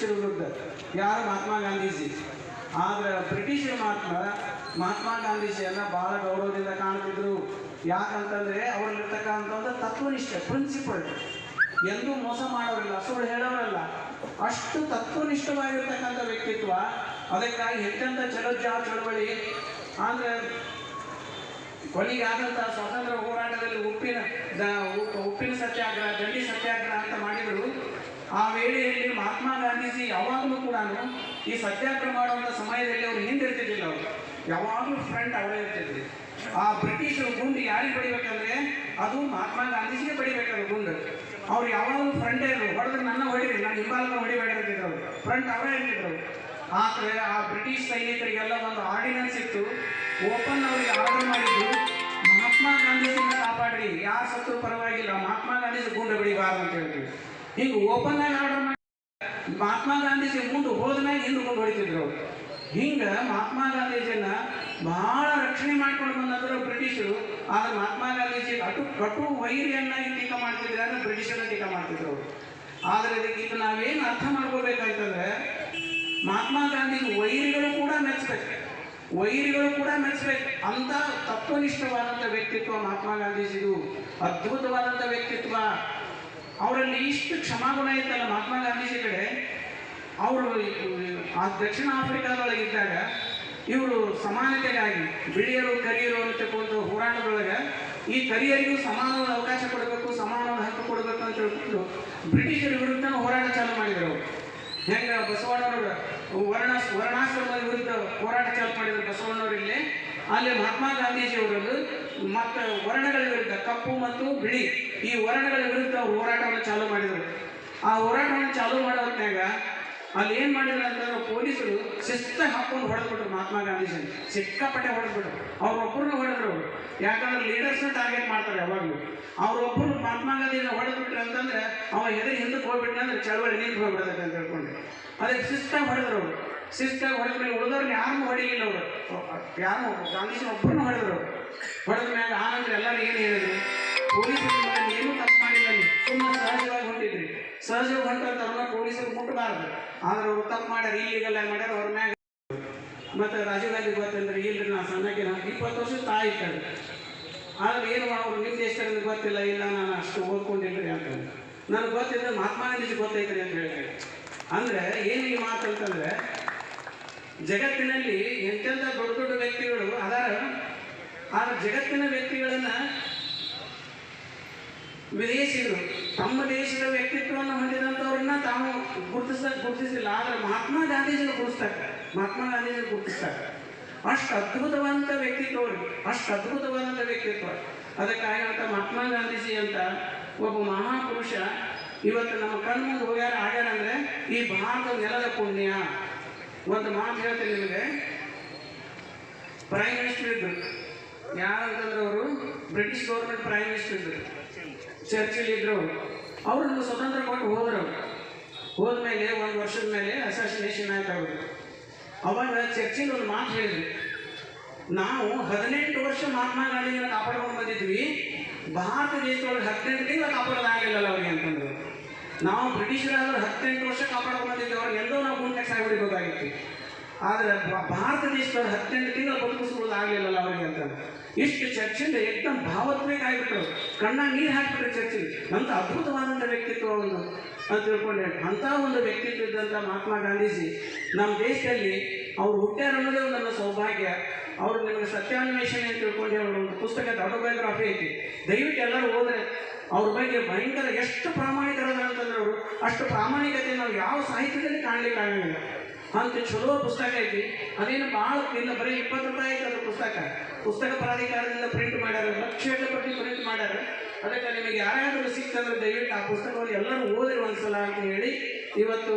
ಬ್ರಿಟಿಷರ ವಿರುದ್ಧ ಯಾರು ಮಹಾತ್ಮ ಗಾಂಧೀಜಿ? ಆದರೆ ಬ್ರಿಟಿಷರು ಮಾತ್ರ. ಮಹಾತ್ಮ ಗಾಂಧೀಜಿಯನ್ನು ಬಹಳ ಗೌರವದಿಂದ ಕಾಣ್ತಿದ್ರು. ಯಾಕಂತಂದ್ರೆ ಅವರಲ್ಲಿರ್ತಕ್ಕಂಥ ಒಂದು ತತ್ವನಿಷ್ಠೆ ಪ್ರಿನ್ಸಿಪಲ್ ಎಂದೂ ಮೋಸ ಮಾಡೋರಿಲ್ಲ, ಸುಳ್ಳು ಹೇಳೋರಲ್ಲ. ಅಷ್ಟು ತತ್ವನಿಷ್ಠವಾಗಿರ್ತಕ್ಕಂಥ ವ್ಯಕ್ತಿತ್ವ. ಅದಕ್ಕಾಗಿ ಹೆಚ್ಚಂತ ಚಲೋಜಾ ಚಳವಳಿ. ಅಂದರೆ ಕೊನೆಗಾದಂಥ ಸ್ವಾತಂತ್ರ್ಯ ಹೋರಾಟದಲ್ಲಿ ಉಪ್ಪಿನ ಉಪ್ಪಿನ ಸತ್ಯಾಗ್ರಹ, ದಂಡಿ ಸತ್ಯಾಗ್ರಹ ಅಂತ ಮಾಡಿ ಆ ವೇಳೆಯಲ್ಲಿ ಮಹಾತ್ಮ ಗಾಂಧೀಜಿ ಯಾವಾಗಲೂ ಕೂಡ ಈ ಸತ್ಯಾಗ್ರಹ ಮಾಡುವಂಥ ಸಮಯದಲ್ಲಿ ಅವರು ಹಿಂದಿರ್ತಿದ್ದಿಲ್ಲ ಅವರು. ಯಾವಾಗಲೂ ಫ್ರಂಟ್ ಅವರೇ ಇರ್ತಿದ್ರು. ಆ ಬ್ರಿಟಿಷರು ಗುಂಡು ಯಾರಿಗೆ ಬಡಿಬೇಕಂದ್ರೆ ಅದು ಮಹಾತ್ಮ ಗಾಂಧೀಜಿಗೆ ಬಡಿಬೇಕಾದ್ರೆ ಗುಂಡು. ಅವ್ರು ಯಾವಾಗಲೂ ಫ್ರಂಟ್ ಇದ್ರು. ಹೊಡೆದ್ರೆ ನನ್ನ ಹೊಡಿರಿ, ನಾನು ಹಿಂಬಾಲಕ ಹೊಡಿಬೇಡ ಅಂತಿದ್ರು ಅವರು. ಫ್ರಂಟ್ ಅವರೇ ಇರ್ತಿದ್ರು ಆದರೆ ಆ ಬ್ರಿಟಿಷ್ ಸೈನಿಕರಿಗೆಲ್ಲ ಒಂದು ಆರ್ಡಿನೆನ್ಸ್ ಇತ್ತು. ಓಪನ್ ಅವರಿಗೆ ಆರ್ಡರ್ ಮಾಡಿದ್ರು ಮಹಾತ್ಮ ಗಾಂಧೀಜಿನ ಕಾಪಾಡ್ರಿ. ಯಾರು ಸತ್ತು ಪರವಾಗಿಲ್ಲ. ಮಹಾತ್ಮ ಗಾಂಧೀಜಿ ಗುಂಡು ಬಿಡಿಬಾರ್ದು ಅಂತ ಹೇಳ್ತೀವಿ. ಹಿಂಗೆ ಓಪನ್ ಆಗಿ ಆರ್ಡರ್ ಮಾಡಿ, ಮಹಾತ್ಮ ಗಾಂಧೀಜಿ ಮುಂದೆ ಹೋದ್ಮೇಲೆ ಹಿಂದೆ ಮುಂದೆ ಹೊಡಿತಿದ್ರು ಹಿಂಗೆ ಮಹಾತ್ಮ ಗಾಂಧೀಜಿಯನ್ನ ಬಹಳ ರಕ್ಷಣೆ ಮಾಡ್ಕೊಂಡು ಬಂದಂದ್ರೆ ಬ್ರಿಟಿಷರು. ಆದ್ರೆ ಮಹಾತ್ಮ ಗಾಂಧೀಜಿ ಅಟು ಕಟು ವೈರಿಯನ್ನಾಗಿ ಟೀಕಾ ಮಾಡ್ತಿದ್ರೆ ಅಂದ್ರೆ ಬ್ರಿಟಿಷರ ಟೀಕಾ ಮಾಡ್ತಿದ್ರು ಅವರು. ಆದ್ರೆ ಇದಕ್ಕೆ ಇದು ನಾವೇನು ಅರ್ಥ ಮಾಡ್ಕೋಬೇಕಂತಂದ್ರೆ ಮಹಾತ್ಮ ಗಾಂಧಿ ವೈರಿಗಳು ಕೂಡ ಮೆಚ್ಚಬೇಕು ವೈರಿಗಳು ಕೂಡ ಮೆಚ್ಚಬೇಕು ಅಂತ ತತ್ವನಿಷ್ಠವಾದಂಥ ವ್ಯಕ್ತಿತ್ವ ಮಹಾತ್ಮ ಗಾಂಧೀಜಿದು. ಅದ್ಭುತವಾದಂಥ ವ್ಯಕ್ತಿತ್ವ. ಅವರಲ್ಲಿ ಇಷ್ಟು ಕ್ಷಮಾಗುಣ ಇತ್ತಲ್ಲ ಮಹಾತ್ಮ ಗಾಂಧೀಜಿ ಕಡೆ, ಅವರು ಆ ದಕ್ಷಿಣ ಆಫ್ರಿಕಾದೊಳಗಿದ್ದಾಗ ಇವರು ಸಮಾನತೆಗಾಗಿ ಬಿಳಿಯರು, ಕರಿಯರು ಅಂತಕ್ಕಂಥ ಹೋರಾಟದೊಳಗೆ ಈ ಕರಿಯರಿಗೂ ಸಮಾನವಾದ ಅವಕಾಶ ಕೊಡಬೇಕು ಸಮಾನವಾದ ಹಕ್ಕು ಕೊಡಬೇಕು ಅಂತ ಹೇಳ್ಬಿಟ್ಟು ಬ್ರಿಟಿಷರ ವಿರುದ್ಧ ಹೋರಾಟ ಚಾಲೂ ಮಾಡಿದರು ಹೆಂಗ ಬಸವಣ್ಣವರು ವರ್ಣ ವರ್ಣಾಶ್ರಮದ ವಿರುದ್ಧ ಹೋರಾಟ ಚಾಲು ಮಾಡಿದ್ರು ಬಸವಣ್ಣವ್ರು ಇಲ್ಲಿ. ಅಲ್ಲಿ ಮಹಾತ್ಮ ಗಾಂಧೀಜಿ ಅವರದ್ದು ಮತ್ತು ವರ್ಣಗಳ ವಿರುದ್ಧ ಕಪ್ಪು ಮತ್ತು ಬಿಳಿ ಈ ವರ್ಣಗಳ ವಿರುದ್ಧ ಅವ್ರು ಹೋರಾಟವನ್ನು ಚಾಲೂ ಮಾಡಿದರು. ಆ ಹೋರಾಟವನ್ನು ಚಾಲೂ ಮಾಡೋ ಹೊತ್ನ್ಯಾಗ ಅಲ್ಲಿ ಏನು ಮಾಡಿದ್ರು ಅಂತಂದ್ರೆ ಪೊಲೀಸರು ಶಿಸ್ತ ಹಾಕೊಂಡು ಹೊಡೆದ್ಬಿಟ್ರು ಮಹಾತ್ಮ ಗಾಂಧೀಜಿ ಸಿಕ್ಕಾಪಟ್ಟೆ ಹೊಡೆದ್ಬಿಟ್ರು. ಅವ್ರೊಬ್ಬರನ್ನ ಹೊಡೆದ್ರು ಯಾಕಂದ್ರೆ ಲೀಡರ್ಸ್ನ ಟಾರ್ಗೆಟ್ ಮಾಡ್ತಾರೆ ಯಾವಾಗಲೂ. ಅವ್ರೊಬ್ಬರು ಮಹಾತ್ಮ ಗಾಂಧಿನ ಹೊಡೆದ್ಬಿಟ್ರೆ ಅಂತಂದ್ರೆ ಅವ ಎದುರು ಹಿಂದಕ್ಕೆ ಹೋಗ್ಬಿಟ್ನಂದ್ರೆ ಚಳವಳಿ ನಿಂತು ಹೋಗ್ಬಿಡ್ತೈತೆ ಅಂತ ಹೇಳ್ಕೊಂಡು. ಅದಕ್ಕೆ ಶಿಸ್ತಾಗಿ ಹೊಡೆದ್ರು ಅವರು. ಶಿಸ್ತಾಗಿ ಹೊಡೆದ್ಮೇಲೆ ಉಳಿದವ್ರನ್ನ ಯಾರನ್ನೂ ಹೊಡಿಲಿಲ್ಲ ಅವರು. ಯಾರು ಗಾಂಧೀಜಿ ಒಬ್ಬರನ್ನ ಹೊಡೆದ್ರು ಹೊಡೆದ ಮೇಲೆ ಆನಂತರ ಎಲ್ಲರೂ ಏನು ಹೇಳಿದ್ರು? ಪೊಲೀಸರು ಏನು ಏನೂ ತಪ್ಪು ಮಾಡಿಲ್ಲ ಸುಮ್ಮನೆ ಸಹಜವಾಗಿ ಹೊಂಟಿದ್ರಿ. ಸಹಜವಾಗಿ ಹೊಂಟಂತ ಅವ್ರನ್ನ ಪೊಲೀಸರು ಮುಟ್ಟಬಾರ್ದು. ಆದ್ರೆ ಅವ್ರು ತಪ್ಪು ಮಾಡ್ಯಾರ ಇಲ್ಲಿಗೆಲ್ಲ ಮಾಡ್ಯಾರ, ಅವ್ರ ಮ್ಯಾಗ. ಮತ್ತು ರಾಜೀವ್ ಗಾಂಧಿ ಗೊತ್ತಂದ್ರೆ ಇಲ್ರಿ ನಾ ನಾನು ಇಪ್ಪತ್ತು ವರ್ಷ ತಾಯಿ ಇಟ್ಟಳು ಆದ್ರೆ ಏನು ಅವ್ರು ನಿಮ್ಮ ದೇಶದಲ್ಲಿ ಗೊತ್ತಿಲ್ಲ, ಇಲ್ಲ ನಾನು ಅಷ್ಟು ಓದ್ಕೊಂಡಿಲ್ರಿ ಅಂತಂದ್ರೆ ನನಗೆ ಗೊತ್ತಿದ್ರೆ ಮಹಾತ್ಮ ಗಾಂಧೀಜಿ ಗೊತ್ತೈತ್ರಿ ಅಂತ ಹೇಳ್ತಾರೆ ಅಂದ್ರೆ ಏನು ಈ ಮಾತು ಅಂತಂದ್ರೆ, ಜಗತ್ತಿನಲ್ಲಿ ಎಂತೆಂಥ ದೊಡ್ಡ ದೊಡ್ಡ ವ್ಯಕ್ತಿಗಳು ಅದಾರ. ಆ ಜಗತ್ತಿನ ವ್ಯಕ್ತಿಗಳನ್ನ ವಿದೇಶಿಗರು ತಮ್ಮ ದೇಶದ ವ್ಯಕ್ತಿತ್ವವನ್ನು ಹೊಂದಿದಂಥವ್ರನ್ನ ತಾವು ಗುರುತಿಸ, ಗುರುತಿಸಿಲ್ಲ. ಆದರೆ ಮಹಾತ್ಮ ಗಾಂಧೀಜಿನ ಗುರುತಿಸ್ತಾರೆ. ಮಹಾತ್ಮ ಗಾಂಧೀಜಿನ ಗುರುತಿಸ್ತಾರೆ. ಅಷ್ಟು ಅದ್ಭುತವಾದಂಥ ವ್ಯಕ್ತಿತ್ವ ಅಷ್ಟು ಅದ್ಭುತವಾದಂಥ ವ್ಯಕ್ತಿತ್ವ. ಅದಕ್ಕಾಗಿ ಅಂತ ಮಹಾತ್ಮ ಗಾಂಧೀಜಿ ಅಂತ ಒಬ್ಬ ಮಹಾಪುರುಷ ಇವತ್ತು ನಮ್ಮ ಕಣ್ಣು ಮುಂದೆ ಹೋಗ್ಯಾರ ಆಗ್ಯಾರ ಅಂದ್ರೆ ಈ ಭಾರತ ನೆಲದ ಪುಣ್ಯ. ಒಂದು ಮಾತು ಹೇಳ್ತೀನಿ ನಿಮಗೆ. ಪ್ರೈಮ್ ಮಿನಿಸ್ಟರ್ ಇದ್ರು ಯಾರಂತಂದ್ರೆ ಅವರು? ಬ್ರಿಟಿಷ್ ಗೌರ್ಮೆಂಟ್ ಪ್ರೈಮ್ ಮಿನಿಸ್ಟರ್ ಇದ್ರು ಚರ್ಚಿಲ್ ಇದ್ರು. ಅವರು ಅವ್ರನ್ನ ಸ್ವತಂತ್ರ ಕೊಟ್ಟು ಹೋದ್ರು. ಹೋದ್ಮೇಲೆ ಒಂದು ವರ್ಷದ ಮೇಲೆ ಅಸೋಸಿಯೇಷನ್ ಆಯ್ತು ಅವರು ಅವಾಗ ಚರ್ಚಿಲ್ ಒಂದು ಮಾತು ಹೇಳಿದ್ರು. ನಾವು ಹದಿನೆಂಟು ವರ್ಷ ಮಹಾತ್ಮ ಗಾಂಧಿನ ಕಾಪಾಡ್ಕೊಂಡು ಬಂದಿದ್ವಿ. ಭಾರತ ದೇಶದೊಳಗೆ ಹದಿನೆಂಟು ತಿಂಗಳು ಕಾಪಾಡೋದಾಗಲಿಲ್ಲ ಅವ್ರಿಗೆ ಅಂತಂದ್ರು. ನಾವು ಬ್ರಿಟಿಷರಾದ್ರೂ ಹದಿನೆಂಟು ವರ್ಷ ಕಾಪಾಡ್ಕೊಂಡು ಬಂದಿದ್ವಿ. ಅವ್ರಿಗೆ ಎಲ್ಲೋ ನಾವು ಗುಂಟೆಕ್ಸ್ ಆಗಿಬಿಡ್ಬೇಕಾಗಿತ್ತು ಆದರೆ ಭಾರತ ದೇಶದವ್ರು ಹತ್ತೆಂಟು ತಿಂಗಳು ಬದುಕಿಸ್ಕೊಳ್ಳೋದು ಆಗಲಿಲ್ಲಲ್ಲ ಅವ್ರಿಗೆ ಅಂತ ಇಷ್ಟು ಚರ್ಚಿಂದ ಏಕದಂ ಭಾವತ್ಮೇಕ ಆಗಿಬಿಟ್ರು ಕಣ್ಣ ನೀರು ಹಾಕಿಬಿಟ್ರೆ ಚರ್ಚಿ ಅಂತ ಅದ್ಭುತವಾದಂಥ ವ್ಯಕ್ತಿತ್ವ ಒಂದು ಅಂತ ತಿಳ್ಕೊಂಡೆ. ಅಂಥ ಒಂದು ವ್ಯಕ್ತಿತ್ವ ಇದ್ದಂಥ ಮಹಾತ್ಮ ಗಾಂಧೀಜಿ ನಮ್ಮ ದೇಶದಲ್ಲಿ ಅವ್ರು ಹುಟ್ಟ್ಯಾರ ಅನ್ನೋದೇ ಒಂದು ನನ್ನ ಸೌಭಾಗ್ಯ. ಅವರು ನಿಮಗೆ ಸತ್ಯಾನ್ವೇಷಣೆ ಅಂತ ತಿಳ್ಕೊಂಡು. ಅವರು ಒಂದು ಪುಸ್ತಕ ಆಟೋಬಯೋಗ್ರಫಿ ಐತಿ. ದಯವಿಟ್ಟು ಎಲ್ಲರೂ ಹೋದರೆ ಅವ್ರ ಬಗ್ಗೆ ಭಯಂಕರ ಎಷ್ಟು ಪ್ರಾಮಾಣಿಕರಾದ ಅಂತಂದ್ರೆ ಅವರು, ಅಷ್ಟು ಪ್ರಾಮಾಣಿಕತೆ ನಾವು ಯಾವ ಸಾಹಿತ್ಯದಲ್ಲಿ ಕಾಣಲಿಕ್ಕೆ ಆಗಂಗಿಲ್ಲ. ಅಂತ ಚಲೋ ಪುಸ್ತಕ ಐತಿ. ಅದೇನು ಭಾಳ ಇಲ್ಲ ಬರೀ ಇಪ್ಪತ್ತು ರೂಪಾಯಿ ಐತೆ ಅದು ಪುಸ್ತಕ. ಪುಸ್ತಕ ಪ್ರಾಧಿಕಾರದಿಂದ ಪ್ರಿಂಟ್ ಮಾಡ್ಯಾರ, ಲಕ್ಷಗಟ್ಟಲೆ ಪ್ರಿಂಟ್ ಮಾಡ್ಯಾರ. ಅದಕ್ಕೆ ನಿಮಗೆ ಯಾರಾದರೂ ಸಿಕ್ತಂದ್ರೆ ದಯವಿಟ್ಟು ಆ ಪುಸ್ತಕವನ್ನು ಎಲ್ಲರೂ ಓದಿರಿ ಒಂದ್ಸಲ ಅಂತ ಹೇಳಿ ಇವತ್ತು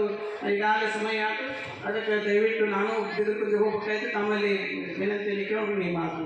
ಈಗಾಗಲೇ ಸಮಯ ಆಯ್ತು. ಅದಕ್ಕೆ ದಯವಿಟ್ಟು ನಾನು ಬಿದ್ದು ಹೋಗ್ಬೇಕಾಯ್ತು. ತಮ್ಮಲ್ಲಿ ವಿನಂತಿಯಲ್ಲಿ ಕೇಳಿ ಮಾತು